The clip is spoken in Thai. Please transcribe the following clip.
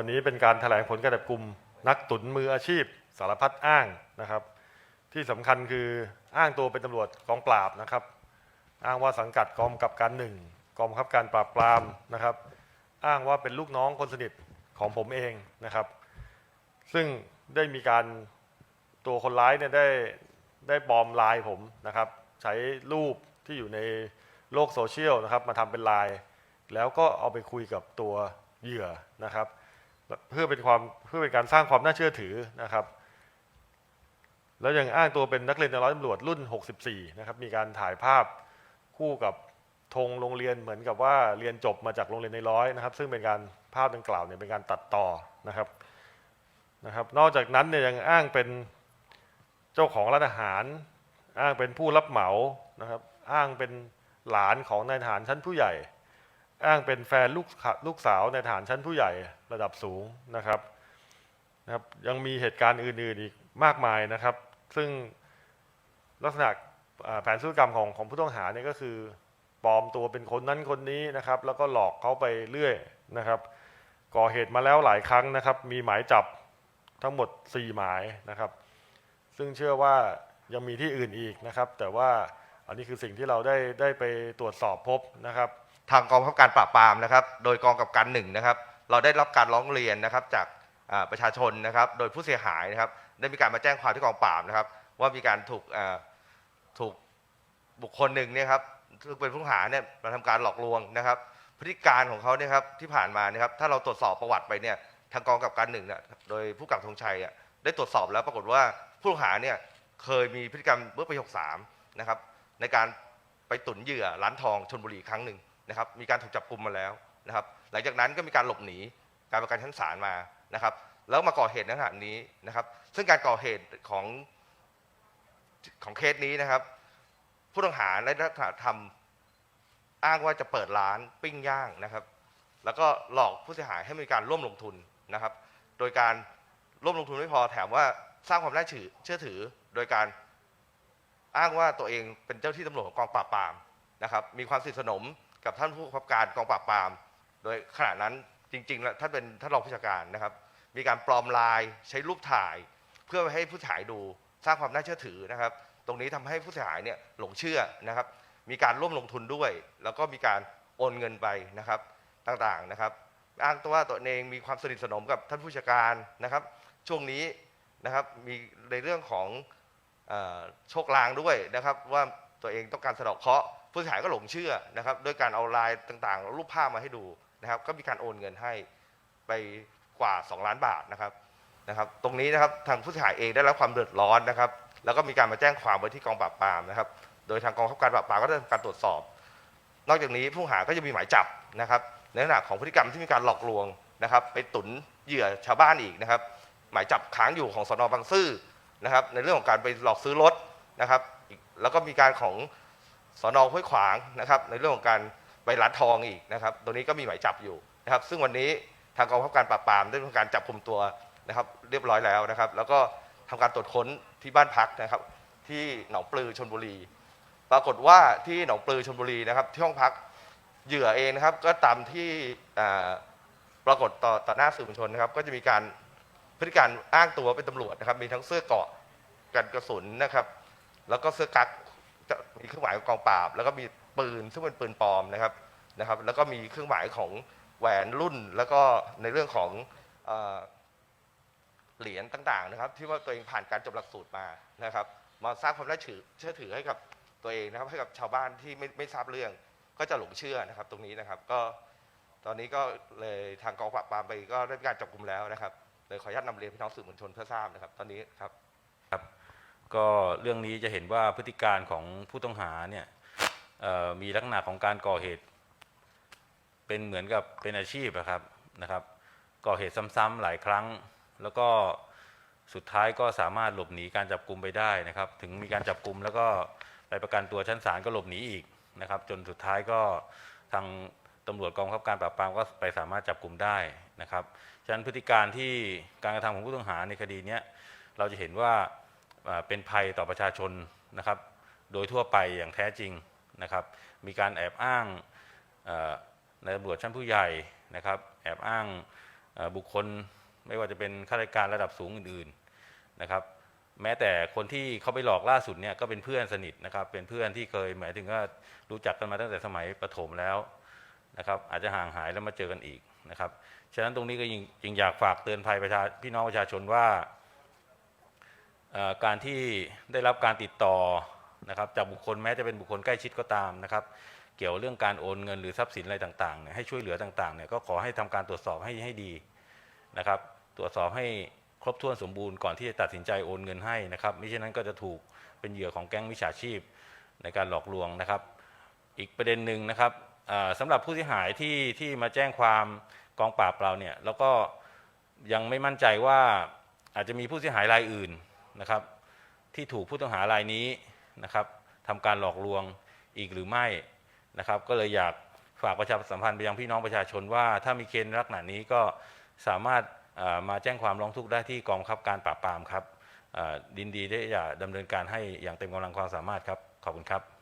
วันนี้เป็นการแถลงผลการจับกลุ่มนักตุนมืออาชีพ สารพัดอ้างนะครับ ที่สำคัญคืออ้างตัวเป็นตำรวจกองปราบนะครับ อ้างว่าสังกัดกองกำกับการหนึ่งกองบังคับการปราบปรามนะครับ อ้างว่าเป็นลูกน้องคนสนิทของผมเองนะครับ ซึ่งได้มีการตัวคนร้ายเนี่ยได้ได้ปลอมลน์ผมนะครับ ใช้รูปที่อยู่ในโลกโซเชียลนะครับ มาทำเป็นลน์แล้วก็เอาไปคุยกับตัวเหยื่อนะครับ เพื่อเป็นความเพื่อเป็นการสร้างความน่าเชื่อถือนะครับ แล้วยังอ้างตัวเป็นนักเรียนในร้อยตำรวจรุ่น 64 นะครับ มีการถ่ายภาพคู่กับธงโรงเรียนเหมือนกับว่าเรียนจบมาจากโรงเรียนในร้อยนะครับ ซึ่งเป็นการภาพดังกล่าวเนี่ยเป็นการตัดต่อนะครับนะครับ นอกจากนั้นเนี่ยยังอ้างเป็นเจ้าของร้านอาหาร อ้างเป็นผู้รับเหมานะครับ อ้างเป็นหลานของนายทหารชั้นผู้ใหญ่ อ้างเป็นแฟนลูกลูกสาวในายทหารชั้นผู้ใหญ่ระดับสูงนะครับนะครับ ยังมีเหตุการณ์อื่นๆอีกมากมายนะครับ ซึ่งลักษณะแผนธุรกรรมของของผู้ต้องหาเนี่ยก็คือปลอมตัวเป็นคนนั้นคนนี้นะครับ แล้วก็หลอกเขาไปเรื่อยนะครับ ก่อเหตุมาแล้วหลายครั้งนะครับ มีหมายจับทั้งหมด 4 หมายนะครับ ซึ่งเชื่อว่ายังมีที่อื่นอีกนะครับ แต่ว่าอันนี้คือสิ่งที่เราได้ได้ไปตรวจสอบพบนะครับ ทางกองบังคับการปราบปรามนะครับ โดยกองกับการหนึ่งนะครับ เราได้รับการร้องเรียนนะครับจากประชาชนนะครับ โดยผู้เสียหายนะครับ ได้มีการมาแจ้งความที่กองปราบนะครับ ว่ามีการถูกถูกบุคคลหนึ่งเนี่ยครับซึ่งเป็นผู้ต้องหาเนี่ยมาทำการหลอกลวงนะครับ พฤติการของเขาเนี่ยครับที่ผ่านมานี่ยครับ ถ้าเราตรวจสอบประวัติไปเนี่ยทางกองกับการหนึ่งเนี่ยโดยผู้กำกับธงชัยอะได้ตรวจสอบแล้วปรากฏว่าผู้ต้องหาเนี่ยเคยมีพฤติกรรมเมื่อปี63นะครับในการไปตุนเหยื่อร้านทองชนบุรีครั้งหนึ่ง นะครับมีการถูกจับกลุ่มมาแล้วนะครับหลังจากนั้นก็มีการหลบหนีการประกันชั้นศาลมานะครับแล้วมาก่อเหตุในขณะนี้นะครับ ซึ่งการก่อเหตุของของเคสนี้นะครับ ผู้ต้องหาในลักษณะทำอ้างว่าจะเปิดร้านปิ้งย่างนะครับ แล้วก็หลอกผู้เสียหายให้มีการร่วมลงทุนนะครับ โดยการร่วมลงทุนไม่พอแถมว่าสร้างความน่าเชื่อถือ โดยการอ้างว่าตัวเองเป็นเจ้าที่ตำรวจของกองปราบปรามนะครับ มีความสนิทสนม กับท่านผู้บังคับการกองปราบปราม โดยขณะนั้นจริงๆแล้วท่านเป็นท่านรองผู้จัดการนะครับ มีการปลอมลายใช้รูปถ่าย เพื่อให้ผู้เสียหายดูสร้างความน่าเชื่อถือนะครับ ตรงนี้ทำให้ผู้เสียหายเนี่ยหลงเชื่อนะครับ มีการร่วมลงทุนด้วย แล้วก็มีการโอนเงินไปนะครับต่างๆนะครับ อ้างตัวว่าตัวเองมีความสนิทสนมกับท่านผู้จัดการนะครับ ช่วงนี้นะครับมีในเรื่องของอโชคลางด้วยนะครับ ว่าตัวเองต้องการสะดอกเคราะห์ ผู้เสียหายก็หลงเชื่อนะครับด้วยการเอาลายต่างๆรูปภาพมาให้ดูนะครับ ก็มีการโอนเงินให้ไปกว่า 2 ล้านบาทนะครับนะครับ ตรงนี้นะครับทางผู้เสียหายเองได้รับความเดือดร้อนนะครับ แล้วก็มีการมาแจ้งความไว้ที่กองปราบปรามนะครับ โดยทางกองบังคับการปราบปรามก็ได้ทำการตรวจสอบ นอกจากนี้ผู้หาก็จะมีหมายจับนะครับ ในลักษณะของพฤติกรรมที่มีการหลอกลวงนะครับ ไปตุนเหยื่อชาวบ้านอีกนะครับ หมายจับค้างอยู่ของสนบางซื่อนะครับ ในเรื่องของการไปหลอกซื้อรถนะครับ แล้วก็มีการของ สนอห้วยขวางนะครับในเรื่องของการไปร้านทองอีกนะครับตรงนี้ก็มีหมายจับอยู่นะครับ ซึ่งวันนี้ทางกองบังคับการปราบปรามได้ทำการจับกลุ่มตัวนะครับ เรียบร้อยแล้วนะครับ แล้วก็ทำการตรวจค้นที่บ้านพักนะครับ ที่หนองปลือชนบุรี ปรากฏว่าที่หนองปลือชนบุรีนะครับ ที่ห้องพักเหยื่อเองนะครับ ก็ตามที่ปรากฏต่อต่อหน้าสื่อมวลชนนะครับ ก็จะมีการพฤติการอ้างตัวเป็นตำรวจนะครับ มีทั้งเสื้อเกาะกันกระสุนนะครับ แล้วก็เสื้อกั๊ก จะมีเครื่องหมายของกองปราบ แล้วก็มีปืนซึ่งเป็นปืนปลอมนะครับนะครับ แล้วก็มีเครื่องหมายของแหวนรุ่น แล้วก็ในเรื่องของเหรียญต่างๆนะครับ ที่ว่าตัวเองผ่านการจบหลักสูตรมานะครับ มาสร้างความน่าเชื่อเชื่อถือให้กับตัวเองนะครับ ให้กับชาวบ้านที่ไม่ไม่ทราบเรื่อง ก็จะหลงเชื่อนะครับ ตรงนี้นะครับก็ตอนนี้ก็เลยทางกองปราบปรามไปก็ได้มีการจับกลุ่มแล้วนะครับเลยขออนุญาตนำเรียนพี่น้องสื่อมวลชนเพื่อทราบนะครับ ตอนนี้ครับ ก็เรื่องนี้จะเห็นว่าพฤติการของผู้ต้องหาเนี่ยมีลักษณะของการก่อเหตุ เป็นเหมือนกับเป็นอาชีพอะครับนะครับ ก่อเหตุซ้ำๆหลายครั้ง แล้วก็สุดท้ายก็สามารถหลบหนีการจับกลุ่มไปได้นะครับ ถึงมีการจับกลุ่มแล้วก็ไปประกันตัวชั้นศาลก็หลบหนีอีกนะครับ จนสุดท้ายก็ทางตำรวจกองคับการปราบปรามก็ไปสามารถจับกลุ่มได้นะครับฉะนั้นพฤติการที่การกระทำของผู้ต้องหาในคดีนี้เราจะเห็นว่า เป็นภัยต่อประชาชนนะครับ โดยทั่วไปอย่างแท้จริงนะครับ มีการแอบอ้างในตำรวจชั้นผู้ใหญ่นะครับ แอบอ้างบุคคลไม่ว่าจะเป็นข้าราชการระดับสูงอื่นๆนะครับ แม้แต่คนที่เขาไปหลอกล่าสุดเนี่ยก็เป็นเพื่อนสนิทนะครับ เป็นเพื่อนที่เคยหมายถึงว่ารู้จักกันมาตั้งแต่สมัยประถมแล้วนะครับอาจจะห่างหายแล้วมาเจอกันอีกนะครับ ฉะนั้นตรงนี้ก็ยิ่งจึงอยากฝากเตือนภัยประชาพี่น้องประชาชนว่า การที่ได้รับการติดต่อนะครับจากบุคคลแม้จะเป็นบุคคลใกล้ชิดก็ตามนะครับ เกี่ยวเรื่องการโอนเงินหรือทรัพย์สินอะไรต่างๆเนี่ยให้ช่วยเหลือต่างๆเนี่ยก็ขอให้ทำการตรวจสอบให้ให้ดีนะครับ ตรวจสอบให้ครบถ้วนสมบูรณ์ก่อนที่จะตัดสินใจโอนเงินให้นะครับไม่เช่นนั้นก็จะถูกเป็นเหยื่อของแก๊งมิจฉาชีพในการหลอกลวงนะครับ อีกประเด็นหนึ่งนะครับสำหรับผู้เสียหายที่ที่มาแจ้งความกองปราบเราเนี่ยแล้วก็ยังไม่มั่นใจว่าอาจจะมีผู้เสียหายรายอื่น นะครับ ที่ถูกผู้ต้องหารายนี้นะครับทำการหลอกลวงอีกหรือไม่นะครับ ก็เลยอยากฝากประชาสัมพันธ์ไปยังพี่น้องประชาชนว่า ถ้ามีเคสลักษณะนี้ก็สามารถมาแจ้งความร้องทุกข์ได้ที่กองคับการปราบปรามครับดินดีได้จะดำเนินการให้อย่างเต็มกำลังความสามารถครับ ขอบคุณครับ